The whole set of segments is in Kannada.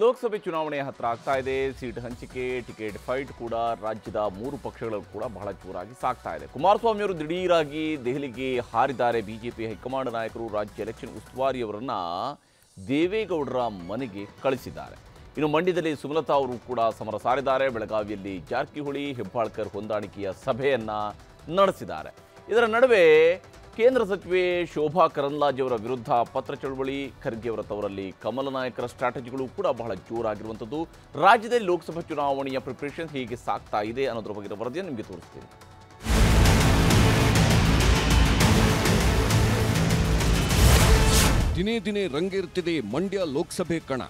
ಲೋಕಸಭೆ ಚುನಾವಣೆ ಹತ್ರ ಆಗ್ತಾ ಇದೆ. ಸೀಟ್ ಹಂಚಿಕೆ, ಟಿಕೆಟ್ ಫೈಟ್ ಕೂಡ ರಾಜ್ಯದ ಮೂರು ಪಕ್ಷಗಳು ಕೂಡ ಬಹಳ ಜೋರಾಗಿ ಸಾಗ್ತಾ ಇದೆ. ಕುಮಾರಸ್ವಾಮಿ ಅವರು ದಿಢೀರಾಗಿ ದೆಹಲಿಗೆ ಹಾರಿದ್ದಾರೆ. ಬಿಜೆಪಿ ಹೈಕಮಾಂಡ್ ನಾಯಕರು ರಾಜ್ಯ ಎಲೆಕ್ಷನ್ ಉಸ್ತುವಾರಿಯವರನ್ನ ದೇವೇಗೌಡರ ಮನೆಗೆ ಕಳಿಸಿದ್ದಾರೆ. ಇನ್ನು ಮಂಡ್ಯದಲ್ಲಿ ಸುಮಲತಾ ಅವರು ಕೂಡ ಸಮರ ಸಾರಿದ್ದಾರೆ. ಬೆಳಗಾವಿಯಲ್ಲಿ ಜಾರಕಿಹೊಳಿ, ಹೆಬ್ಬಾಳ್ಕರ್ ಹೊಂದಾಣಿಕೆಯ ಸಭೆಯನ್ನ ನಡೆಸಿದ್ದಾರೆ. ಇದರ ನಡುವೆ ಕೇಂದ್ರ ಸಚಿವೆ ಶೋಭಾ ಕರಂದ್ಲಾಜೆಯವರ ವಿರುದ್ಧ ಪತ್ರ ಚಳವಳಿ, ಖರ್ಗೆ ಅವರ ತವರಲ್ಲಿ ಕಮಲ ನಾಯಕರ ಸ್ಟ್ರಾಟಜಿಗಳು ಕೂಡ ಬಹಳ ಜೋರಾಗಿರುವಂಥದ್ದು. ರಾಜ್ಯದಲ್ಲಿ ಲೋಕಸಭಾ ಚುನಾವಣೆಯ ಪ್ರಿಪರೇಷನ್ ಹೇಗೆ ಸಾಗ್ತಾ ಇದೆ ಅನ್ನೋದ್ರ ಬಗ್ಗೆ ವರದಿಯನ್ನು ನಿಮಗೆ ತೋರಿಸ್ತೀನಿ. ದಿನೇ ದಿನೇ ರಂಗೇರುತ್ತಿದೆ ಮಂಡ್ಯ ಲೋಕಸಭೆ ಕಣ.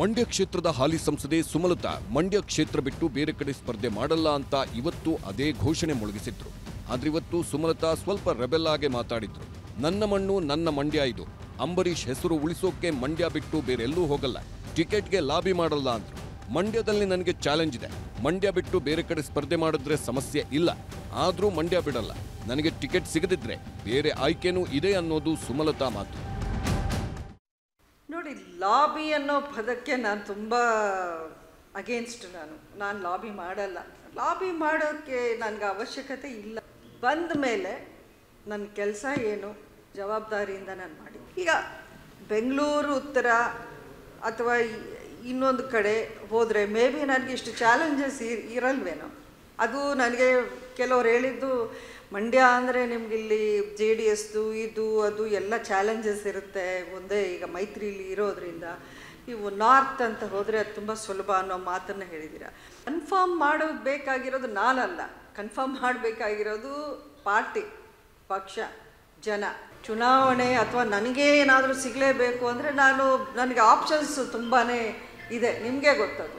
ಮಂಡ್ಯ ಕ್ಷೇತ್ರದ ಹಾಲಿ ಸಂಸದೆ ಸುಮಲತಾ, ಮಂಡ್ಯ ಕ್ಷೇತ್ರ ಬಿಟ್ಟು ಬೇರೆ ಕಡೆ ಸ್ಪರ್ಧೆ ಮಾಡಲ್ಲ ಅಂತ ಇವತ್ತು ಅದೇ ಘೋಷಣೆ ಮೊಳಗಿಸಿದ್ರು. ಆದ್ರೆ ಇವತ್ತು ಸುಮಲತಾ ಸ್ವಲ್ಪ ರೆಬೆಲ್ ಆಗಿ ಮಾತಾಡಿದ್ರು. ನನ್ನ ಮಣ್ಣು ನನ್ನ ಮಂಡ್ಯ ಇದು. ಅಂಬರೀಷ್ ಹೆಸರು ಉಳಿಸೋಕೆ ಮಂಡ್ಯ ಬಿಟ್ಟು ಬೇರೆಲ್ಲೂ ಹೋಗಲ್ಲ. ಟಿಕೆಟ್ಗೆ ಲಾಬಿ ಮಾಡಲ್ಲ ಅಂದ್ರು. ಮಂಡ್ಯದಲ್ಲಿ ನನಗೆ ಚಾಲೆಂಜ್ ಇದೆ. ಮಂಡ್ಯ ಬಿಟ್ಟು ಬೇರೆ ಕಡೆ ಸ್ಪರ್ಧೆ ಮಾಡಿದ್ರೆ ಸಮಸ್ಯೆ ಇಲ್ಲ. ಆದ್ರೂ ಮಂಡ್ಯ ಬಿಡಲ್ಲ. ನನಗೆ ಟಿಕೆಟ್ ಸಿಗದಿದ್ರೆ ಬೇರೆ ಆಯ್ಕೆನೂ ಇದೆ ಅನ್ನೋದು ಸುಮಲತಾ ಮಾತು. ನೋಡಿ, ಲಾಬಿ ಅನ್ನೋ ಪದಕ್ಕೆ ನಾನು ತುಂಬ ಅಗೇನ್ಸ್ಟ್ ನಾನು. ನಾನು ಲಾಬಿ ಮಾಡಲ್ಲ. ಲಾಬಿ ಮಾಡೋಕ್ಕೆ ನನಗೆ ಅವಶ್ಯಕತೆ ಇಲ್ಲ. ಬಂದ ಮೇಲೆ ನನ್ನ ಕೆಲಸ ಏನು? ಜವಾಬ್ದಾರಿಯಿಂದ ನಾನು ಮಾಡಿ ಈಗ ಬೆಂಗಳೂರು ಉತ್ತರ ಅಥವಾ ಇನ್ನೊಂದು ಕಡೆ ಹೋದರೆ ಮೇ ಬಿ ನನಗೆ ಇಷ್ಟು ಚಾಲೆಂಜಸ್ ಇರಲ್ವೇನೋ? ಅದು ನನಗೆ ಕೆಲವ್ರು ಹೇಳಿದ್ದು ಮಂಡ್ಯ ಅಂದರೆ ನಿಮ್ಗೆ ಇಲ್ಲಿ ಜೆ ಡಿ ಎಸ್ದು ಇದು, ಅದು ಎಲ್ಲ ಚಾಲೆಂಜಸ್ ಇರುತ್ತೆ. ಒಂದೇ ಈಗ ಮೈತ್ರಿಲಿ ಇರೋದ್ರಿಂದ ನೀವು ನಾರ್ತ್ ಅಂತ ಹೋದರೆ ಅದು ತುಂಬ ಸುಲಭ ಅನ್ನೋ ಮಾತನ್ನು ಹೇಳಿದ್ದೀರಾ. ಕನ್ಫರ್ಮ್ ಮಾಡೋದು ಬೇಕಾಗಿರೋದು ನಾನಲ್ಲ. ಕನ್ಫರ್ಮ್ ಮಾಡಬೇಕಾಗಿರೋದು ಪಾರ್ಟಿ, ಪಕ್ಷ, ಜನ. ಚುನಾವಣೆ ಅಥವಾ ನನಗೆ ಏನಾದರೂ ಸಿಗಲೇಬೇಕು ಅಂದರೆ ನಾನು, ನನಗೆ ಆಪ್ಷನ್ಸ್ ತುಂಬಾ ಇದೆ, ನಿಮಗೆ ಗೊತ್ತದು.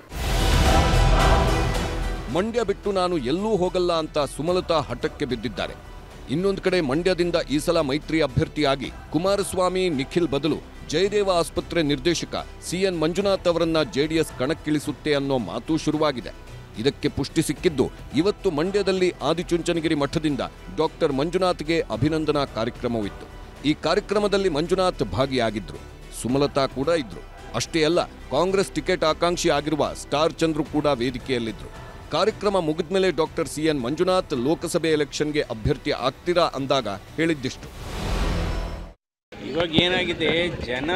ಮಂಡ್ಯ ಬಿಟ್ಟು ನಾನು ಎಲ್ಲೂ ಹೋಗಲ್ಲ ಅಂತ ಸುಮಲತಾ ಹಠಕ್ಕೆ ಬಿದ್ದಿದ್ದಾರೆ. ಇನ್ನೊಂದು ಕಡೆ ಮಂಡ್ಯದಿಂದ ಈ ಸಲ ಮೈತ್ರಿ ಅಭ್ಯರ್ಥಿಯಾಗಿ ಕುಮಾರಸ್ವಾಮಿ, ನಿಖಿಲ್ ಬದಲು ಜಯದೇವ ಆಸ್ಪತ್ರೆ ನಿರ್ದೇಶಕ ಸಿಎನ್ ಮಂಜುನಾಥ್ ಅವರನ್ನ ಜೆಡಿಎಸ್ ಕಣಕ್ಕಿಳಿಸುತ್ತೆ ಅನ್ನೋ ಮಾತು ಶುರುವಾಗಿದೆ. ಇದಕ್ಕೆ ಪುಷ್ಟಿ ಸಿಕ್ಕಿದ್ದು ಇವತ್ತು ಮಂಡ್ಯದಲ್ಲಿ ಆದಿಚುಂಚನಗಿರಿ ಮಠದಿಂದ ಡಾಕ್ಟರ್ ಮಂಜುನಾಥ್ಗೆ ಅಭಿನಂದನಾ ಕಾರ್ಯಕ್ರಮವಿತ್ತು. ಈ ಕಾರ್ಯಕ್ರಮದಲ್ಲಿ ಮಂಜುನಾಥ್ ಭಾಗಿಯಾಗಿದ್ರು. ಸುಮಲತಾ ಕೂಡ ಇದ್ರು. ಅಷ್ಟೇ ಅಲ್ಲ, ಕಾಂಗ್ರೆಸ್ ಟಿಕೆಟ್ ಆಕಾಂಕ್ಷಿ ಆಗಿರುವ ಸ್ಟಾರ್ ಚಂದ್ರು ಕೂಡ ವೇದಿಕೆಯಲ್ಲಿದ್ದರು ಕಾರ್ಯಕ್ರಮ ಮುಗಿದ್ಮೇಲೆ ಡಾಕ್ಟರ್ ಸಿ ಎನ್ ಮಂಜುನಾಥ್ ಲೋಕಸಭೆ ಎಲೆಕ್ಷನ್ಗೆ ಅಭ್ಯರ್ಥಿ ಆಗ್ತೀರಾ ಅಂದಾಗ ಹೇಳಿದ್ದಿಷ್ಟು. ಇವಾಗ ಏನಾಗಿದೆ, ಜನ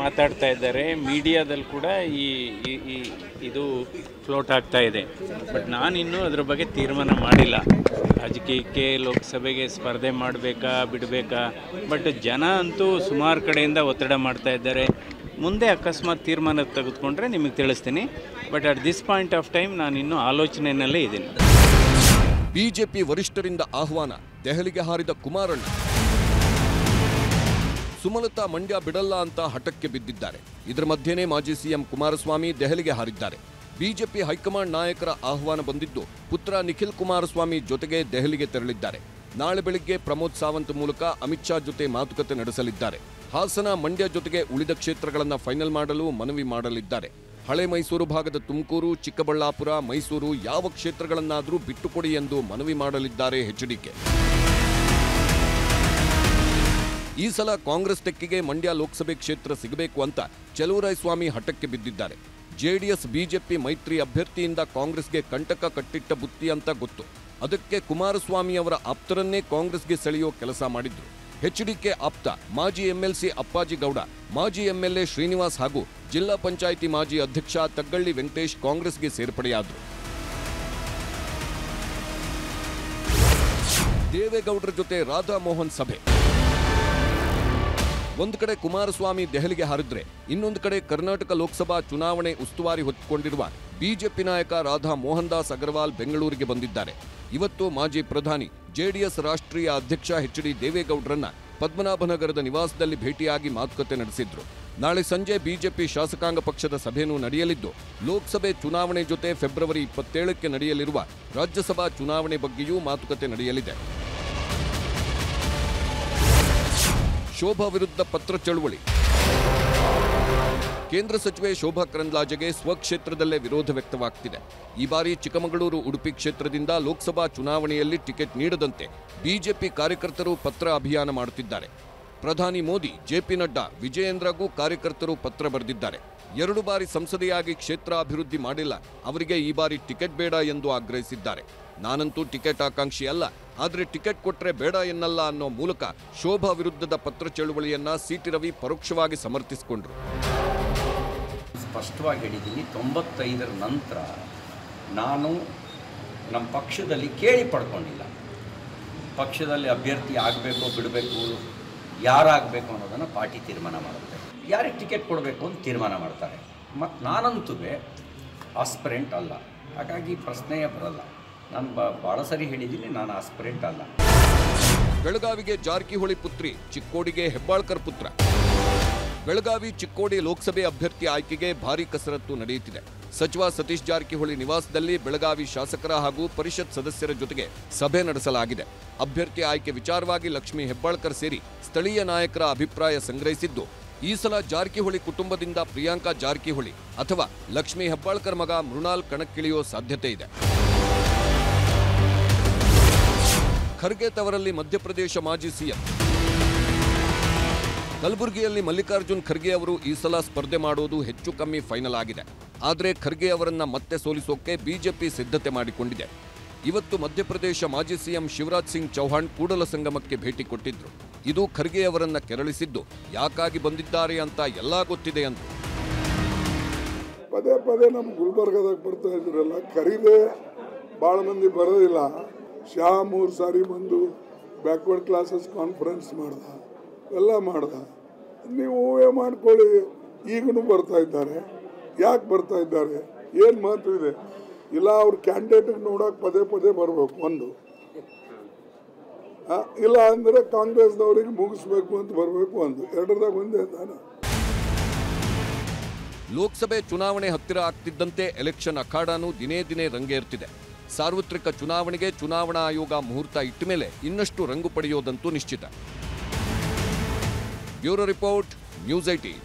ಮಾತಾಡ್ತಾ ಇದ್ದಾರೆ, ಮೀಡಿಯಾದಲ್ಲಿ ಕೂಡ ಈ ಇದು ಫ್ಲೋಟ್ ಆಗ್ತಾ ಇದೆ. ಬಟ್ ನಾನಿನ್ನೂ ಅದ್ರ ಬಗ್ಗೆ ತೀರ್ಮಾನ ಮಾಡಿಲ್ಲ. ರಾಜಕೀಯಕ್ಕೆ, ಲೋಕಸಭೆಗೆ ಸ್ಪರ್ಧೆ ಮಾಡಬೇಕಾ, ಬಿಡಬೇಕಾ? ಬಟ್ ಜನ ಅಂತೂ ಸುಮಾರು ಕಡೆಯಿಂದ ಒತ್ತಡ ಮಾಡ್ತಾ ಇದ್ದಾರೆ. ಮುಂದೆ ಅಕಸ್ಮಾತ್ ತೀರ್ಮಾನ ತೆಗೆದುಕೊಂಡ್ರೆ ನಿಮಗೆ ತಿಳಿಸ್ತೀನಿ. But at this point of time ನಾನು ಇನ್ನೂ ಆಲೋಚನೆಯಲ್ಲೇ ಇದ್ದೀನಿ. ಬಿಜೆಪಿ ವರಿಷ್ಠರಿಂದ ಆಹ್ವಾನ, ದೆಹಲಿಗೆ ಹಾರಿದ ಕುಮಾರಣ್ಣ. ಸುಮಲತಾ ಮಂಡ್ಯ ಬಿಡಲ್ಲ ಅಂತ ಹಠಕ್ಕೆ ಬಿದ್ದಿದ್ದಾರೆ. ಇದರ ಮಧ್ಯೆನೇ ಮಾಜಿ ಸಿಎಂ ಕುಮಾರಸ್ವಾಮಿ ದೆಹಲಿಗೆ ಹಾರಿದ್ದಾರೆ. ಬಿಜೆಪಿ ಹೈಕಮಾಂಡ್ ನಾಯಕರ ಆಹ್ವಾನ ಬಂದಿದ್ದು, ಪುತ್ರ ನಿಖಿಲ್ ಕುಮಾರಸ್ವಾಮಿ ಜೊತೆಗೆ ದೆಹಲಿಗೆ ತೆರಳಿದ್ದಾರೆ. ನಾಳೆ ಬೆಳಿಗ್ಗೆ ಪ್ರಮೋದ್ ಸಾವಂತ್ ಮೂಲಕ ಅಮಿತ್ ಶಾ ಜೊತೆ ಮಾತುಕತೆ ನಡೆಸಲಿದ್ದಾರೆ. ಹಾಸನ ಮಂಡ್ಯ ಜೊತೆಗೆ ಉಳಿದ ಕ್ಷೇತ್ರಗಳನ್ನು ಫೈನಲ್ ಮಾಡಲು ಮನವಿ ಮಾಡಲಿದ್ದಾರೆ. ಹಳೆ ಮೈಸೂರು ಭಾಗದ ತುಮಕೂರು, ಚಿಕ್ಕಬಳ್ಳಾಪುರ, ಮೈಸೂರು ಯಾವ ಕ್ಷೇತ್ರಗಳನ್ನಾದರೂ ಬಿಟ್ಟುಕೊಡಿ ಎಂದು ಮನವಿ ಮಾಡಲಿದ್ದಾರೆ ಎಚ್ಡಿಕೆ ಈ ಸಲ ಕಾಂಗ್ರೆಸ್ ತೆಕ್ಕಿಗೆ ಮಂಡ್ಯ ಲೋಕಸಭೆ ಕ್ಷೇತ್ರ ಸಿಗಬೇಕು ಅಂತ ಸ್ವಾಮಿ ಹಠಕ್ಕೆ ಬಿದ್ದಿದ್ದಾರೆ. ಜೆಡಿಎಸ್, ಬಿಜೆಪಿ ಮೈತ್ರಿ ಅಭ್ಯರ್ಥಿಯಿಂದ ಕಾಂಗ್ರೆಸ್ಗೆ ಕಂಟಕ ಕಟ್ಟಿಟ್ಟ ಬುತ್ತಿ ಅಂತ ಗೊತ್ತು. ಅದಕ್ಕೆ ಕುಮಾರಸ್ವಾಮಿ ಅವರ ಆಪ್ತರನ್ನೇ ಕಾಂಗ್ರೆಸ್ಗೆ ಸೆಳೆಯೋ ಕೆಲಸ ಮಾಡಿದ್ರು. ಎಚ್ಡಿಕೆ ಆಪ್ತ ಮಾಜಿ ಎಂಎಲ್ಸಿ ಅಪ್ಪಾಜಿ ಗೌಡ, ಮಾಜಿ ಎಂಎಲ್ಎ ಶ್ರೀನಿವಾಸ್ ಹಾಗೂ ಜಿಲ್ಲಾ ಪಂಚಾಯಿತಿ ಮಾಜಿ ಅಧ್ಯಕ್ಷ ತಗ್ಗಳ್ಳಿ ವೆಂಕಟೇಶ್ ಕಾಂಗ್ರೆಸ್ಗೆ ಸೇರ್ಪಡೆಯಾದರು. ದೇವೇಗೌಡರ ಜೊತೆ ರಾಧಾ ಮೋಹನ್ ಸಭೆ. ಒಂದು ಕಡೆ ಕುಮಾರಸ್ವಾಮಿ ದೆಹಲಿಗೆ ಹಾರಿದ್ರೆ, ಇನ್ನೊಂದು ಕಡೆ ಕರ್ನಾಟಕ ಲೋಕಸಭಾ ಚುನಾವಣೆ ಉಸ್ತುವಾರಿ ಹೊತ್ತುಕೊಂಡಿರುವ ಬಿಜೆಪಿ ನಾಯಕ ರಾಧಾ ಮೋಹನ್ ದಾಸ್ ಅಗರ್ವಾಲ್ ಬೆಂಗಳೂರಿಗೆ ಬಂದಿದ್ದಾರೆ. ಇವತ್ತು ಮಾಜಿ ಪ್ರಧಾನಿ, ಜೆಡಿಎಸ್ ರಾಷ್ಟ್ರೀಯ ಅಧ್ಯಕ್ಷ ಎಚ್ ಡಿ ದೇವೇಗೌಡರನ್ನ ಪದ್ಮನಾಭನಗರದ ನಿವಾಸದಲ್ಲಿ ಭೇಟಿಯಾಗಿ ಮಾತುಕತೆ ನಡೆಸಿದ್ರು. ನಾಳೆ ಸಂಜೆ ಬಿಜೆಪಿ ಶಾಸಕಾಂಗ ಪಕ್ಷದ ಸಭೆಯೂ ನಡೆಯಲಿದ್ದು, ಲೋಕಸಭೆ ಚುನಾವಣೆ ಜೊತೆ ಫೆಬ್ರವರಿ ಇಪ್ಪತ್ತೇಳಕ್ಕೆ ನಡೆಯಲಿರುವ ರಾಜ್ಯಸಭಾ ಚುನಾವಣೆ ಬಗ್ಗೆಯೂ ಮಾತುಕತೆ ನಡೆಯಲಿದೆ. ಶೋಭಾ ವಿರುದ್ಧ ಪತ್ರ ಚಳುವಳಿ. ಕೇಂದ್ರ ಸಚಿವೆ ಶೋಭಾ ಕರಂದ್ಲಾಜೆಗೆ ಸ್ವಕ್ಷೇತ್ರದಲ್ಲೇ ವಿರೋಧ ವ್ಯಕ್ತವಾಗ್ತಿದೆ. ಈ ಬಾರಿ ಚಿಕ್ಕಮಗಳೂರು ಉಡುಪಿ ಕ್ಷೇತ್ರದಿಂದ ಲೋಕಸಭಾ ಚುನಾವಣೆಯಲ್ಲಿ ಟಿಕೆಟ್ ನೀಡದಂತೆ ಬಿಜೆಪಿ ಕಾರ್ಯಕರ್ತರು ಪತ್ರ ಅಭಿಯಾನ ಮಾಡುತ್ತಿದ್ದಾರೆ. ಪ್ರಧಾನಿ ಮೋದಿ ಜೆಪಿ ನಡ್ಡಾ, ವಿಜಯೇಂದ್ರಗೂ ಕಾರ್ಯಕರ್ತರು ಪತ್ರ ಬರೆದಿದ್ದಾರೆ. ಎರಡು ಬಾರಿ ಸಂಸದೆಯಾಗಿ ಕ್ಷೇತ್ರ ಅಭಿವೃದ್ಧಿ ಮಾಡಿಲ್ಲ. ಅವರಿಗೆ ಈ ಬಾರಿ ಟಿಕೆಟ್ ಬೇಡ ಎಂದು ಆಗ್ರಹಿಸಿದ್ದಾರೆ. ನಾನಂತೂ ಟಿಕೆಟ್ ಆಕಾಂಕ್ಷಿ ಅಲ್ಲ. ಆದರೆ ಟಿಕೆಟ್ ಕೊಟ್ಟರೆ ಬೇಡ ಎನ್ನಲ್ಲ ಅನ್ನೋ ಮೂಲಕ ಶೋಭಾ ವಿರುದ್ಧದ ಪತ್ರ ಚಳುವಳಿಯನ್ನ ಸಿಟಿ ರವಿ ಪರೋಕ್ಷವಾಗಿ ಸಮರ್ಥಿಸಿಕೊಂಡ್ರು. ಸ್ಪಷ್ಟವಾಗಿ ಹೇಳಿದ್ದೀನಿ, ತೊಂಬತ್ತೈದರ ನಂತರ ನಾನು ನಮ್ಮ ಪಕ್ಷದಲ್ಲಿ ಕೇಳಿ ಪಡ್ಕೊಂಡಿಲ್ಲ. ಪಕ್ಷದಲ್ಲಿ ಅಭ್ಯರ್ಥಿ ಆಗಬೇಕು, ಬಿಡಬೇಕು ಯಾರಾಗಬೇಕು ಅನ್ನೋದನ್ನು ಪಾರ್ಟಿ ತೀರ್ಮಾನ ಮಾಡುತ್ತೆ. ಯಾರಿಗೆ ಟಿಕೆಟ್ ಕೊಡಬೇಕು ಅಂತ ತೀರ್ಮಾನ ಮಾಡ್ತಾರೆ. ಮತ್ತು ನಾನಂತೂ ಆಸ್ಪರೆಂಟ್ ಅಲ್ಲ. ಹಾಗಾಗಿ ಪ್ರಶ್ನೆಯೇ ಬರಲ್ಲ. ನಾನು ಭಾಳ ಸರಿ ಹೇಳಿದ್ದೀನಿ, ನಾನು ಆಸ್ಪರೆಂಟ್ ಅಲ್ಲ. ಬೆಳಗಾವಿಗೆ ಜಾರಕಿಹೊಳಿ ಪುತ್ರಿ, ಚಿಕ್ಕೋಡಿಗೆ ಹೆಬ್ಬಾಳ್ಕರ್ ಪುತ್ರ. ಬೆಳಗಾವಿ ಚಿಕ್ಕೋಡಿ ಲೋಕಸಭೆ ಅಭ್ಯರ್ಥಿ ಆಯ್ಕೆಗೆ ಭಾರೀ ಕಸರತ್ತು ನಡೆಯುತ್ತಿದೆ. ಸಚಿವ ಸತೀಶ್ ಜಾರಕಿಹೊಳಿ ನಿವಾಸದಲ್ಲಿ ಬೆಳಗಾವಿ ಶಾಸಕರ ಹಾಗೂ ಪರಿಷತ್ ಸದಸ್ಯರ ಜೊತೆಗೆ ಸಭೆ ನಡೆಸಲಾಗಿದೆ. ಅಭ್ಯರ್ಥಿ ಆಯ್ಕೆ ವಿಚಾರವಾಗಿ ಲಕ್ಷ್ಮೀ ಹೆಬ್ಬಾಳ್ಕರ್ ಸೇರಿ ಸ್ಥಳೀಯ ನಾಯಕರ ಅಭಿಪ್ರಾಯ ಸಂಗ್ರಹಿಸಿದ್ದು, ಈ ಸಲ ಜಾರಕಿಹೊಳಿ ಕುಟುಂಬದಿಂದ ಪ್ರಿಯಾಂಕಾ ಜಾರಕಿಹೊಳಿ ಅಥವಾ ಲಕ್ಷ್ಮೀ ಹೆಬ್ಬಾಳ್ಕರ್ ಮಗ ಮೃಣಾಲ್ ಕಣಕ್ಕಿಳಿಯೋ ಸಾಧ್ಯತೆ ಇದೆ. ಖರ್ಗೆ ತವರಲ್ಲಿ ಮಧ್ಯಪ್ರದೇಶ ಮಾಜಿ ಸಿಎಂ. ಕಲಬುರಗಿಯಲ್ಲಿ ಮಲ್ಲಿಕಾರ್ಜುನ್ ಖರ್ಗೆ ಅವರು ಈ ಸಲ ಸ್ಪರ್ಧೆ ಮಾಡೋದು ಹೆಚ್ಚು ಕಮ್ಮಿ ಫೈನಲ್ ಆಗಿದೆ. ಆದರೆ ಖರ್ಗೆ ಅವರನ್ನ ಮತ್ತೆ ಸೋಲಿಸೋಕೆ ಬಿಜೆಪಿ ಸಿದ್ಧತೆ ಮಾಡಿಕೊಂಡಿದೆ. ಇವತ್ತು ಮಧ್ಯಪ್ರದೇಶ ಮಾಜಿ ಸಿಎಂ ಶಿವರಾಜ್ ಸಿಂಗ್ ಚೌಹಾಣ್ ಕೂಡಲ ಸಂಗಮಕ್ಕೆ ಭೇಟಿ ಕೊಟ್ಟಿದ್ರು. ಇದು ಖರ್ಗೆ ಅವರನ್ನ ಕೆರಳಿಸಿದ್ದು. ಯಾಕಾಗಿ ಬಂದಿದ್ದಾರೆ ಅಂತ ಎಲ್ಲ ಗೊತ್ತಿದೆ ಅಂತ ಪದೇ ಪದೇ ನಮ್ಮ ಗುಲ್ಬರ್ಗದಾಗ ಬರ್ತಾ ಇದ್ರಲ್ಲ ಕರೀದೆ ಭಾಳ ಮಂದಿ ಬರೋದಿಲ್ಲ. ಶಾ ಮೂರು ಸಾರಿ ಬಂದು ಬ್ಯಾಕ್ವರ್ಡ್ ಕ್ಲಾಸಸ್ ಕಾನ್ಫರೆನ್ಸ್ ಮಾಡ್ದ. ಎಲ್ಲ ಮಾಡ್ದ. ನೀವು ಮಾಡ್ಕೊಳ್ಳಿ ಈಗಲೂ ಬರ್ತಾ ಇದ್ದಾರೆ. ಯಾಕೆ ಬರ್ತಾ ಇದ್ದಾರೆ? ಏನು ಮಾತು ಇದೆ? ಇಲ್ಲ, ಅವ್ರ ಕ್ಯಾಂಡಿಡೇಟ್ ನೋಡೋಕೆ ಪದೇ ಪದೇ ಬರಬೇಕು, ಒಂದು. ಇಲ್ಲ ಅಂದರೆ ಕಾಂಗ್ರೆಸ್ನವ್ರಿಗೆ ಮುಗಿಸ್ಬೇಕು ಅಂತ ಬರಬೇಕು, ಒಂದು. ಎರಡರದಾಗ ಒಂದೇ ತಾನ. ಲೋಕಸಭೆ ಚುನಾವಣೆ ಹತ್ತಿರ ಆಗ್ತಿದ್ದಂತೆ ಎಲೆಕ್ಷನ್ ಅಖಾಡಾನು ದಿನೇ ದಿನೇ ರಂಗೇರ್ತಿದೆ. ಸಾರ್ವತ್ರಿಕ ಚುನಾವಣೆಗೆ ಚುನಾವಣಾ ಆಯೋಗ ಮುಹೂರ್ತ ಇಟ್ಟ ಮೇಲೆ ಇನ್ನಷ್ಟು ರಂಗು ಪಡೆಯೋದಂತೂ ನಿಶ್ಚಿತ. Bureau report, news eighteen.